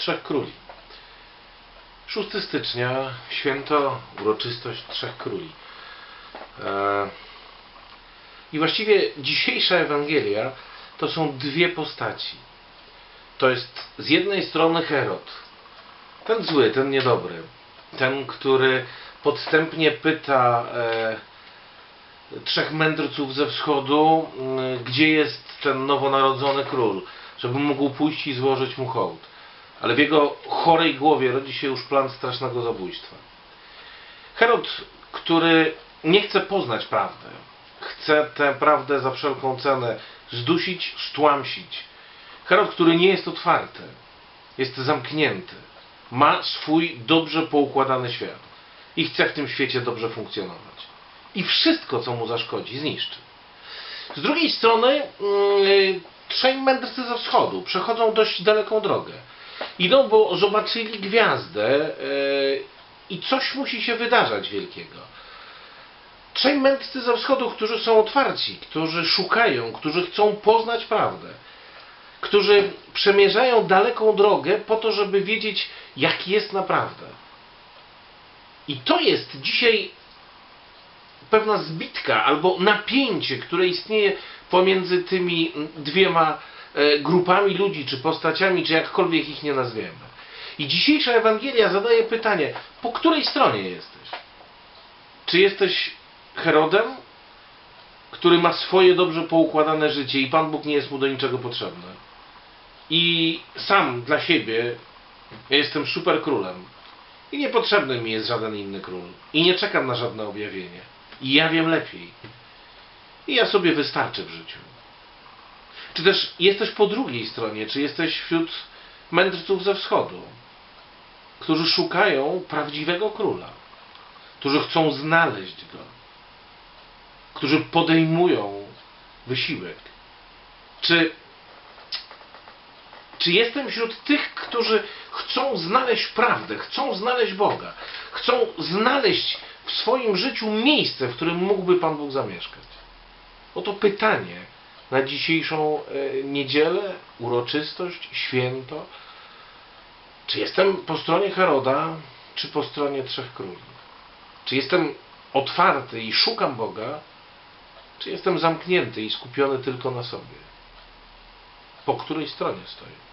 Trzech Króli. 6 stycznia, święto, uroczystość Trzech Króli. E, I właściwie dzisiejsza Ewangelia to są dwie postaci. To jest z jednej strony Herod, ten zły, ten niedobry, ten, który podstępnie pyta e, trzech mędrców ze wschodu, gdzie jest ten nowonarodzony król, żeby mógł pójść i złożyć mu hołd. Ale w jego chorej głowie rodzi się już plan strasznego zabójstwa. Herod, który nie chce poznać prawdy, chce tę prawdę za wszelką cenę zdusić, stłamsić. Herod, który nie jest otwarty, jest zamknięty, ma swój dobrze poukładany świat i chce w tym świecie dobrze funkcjonować. I wszystko, co mu zaszkodzi, zniszczy. Z drugiej strony, yy, trzej mędrcy ze wschodu przechodzą dość daleką drogę. Idą, bo zobaczyli gwiazdę yy, i coś musi się wydarzać wielkiego. Trzej mędrcy ze wschodu, którzy są otwarci, którzy szukają, którzy chcą poznać prawdę, którzy przemierzają daleką drogę po to, żeby wiedzieć, jak jest naprawdę. I to jest dzisiaj pewna zbitka albo napięcie, które istnieje pomiędzy tymi dwiema e, grupami ludzi, czy postaciami, czy jakkolwiek ich nie nazwiemy. I dzisiejsza Ewangelia zadaje pytanie, po której stronie jesteś? Czy jesteś Herodem, który ma swoje dobrze poukładane życie i Pan Bóg nie jest mu do niczego potrzebny? I sam dla siebie ja jestem super królem. I niepotrzebny mi jest żaden inny król. I nie czekam na żadne objawienie. I ja wiem lepiej. I ja sobie wystarczę w życiu. Czy też jesteś po drugiej stronie, czy jesteś wśród mędrców ze wschodu, którzy szukają prawdziwego króla, którzy chcą znaleźć go, którzy podejmują wysiłek. Czy, czy jestem wśród tych, którzy chcą znaleźć prawdę, chcą znaleźć Boga, chcą znaleźć w swoim życiu miejsce, w którym mógłby Pan Bóg zamieszkać? Oto pytanie na dzisiejszą e, niedzielę, uroczystość, święto. Czy jestem po stronie Heroda, czy po stronie Trzech Króli? Czy jestem otwarty i szukam Boga, czy jestem zamknięty i skupiony tylko na sobie? Po której stronie stoję?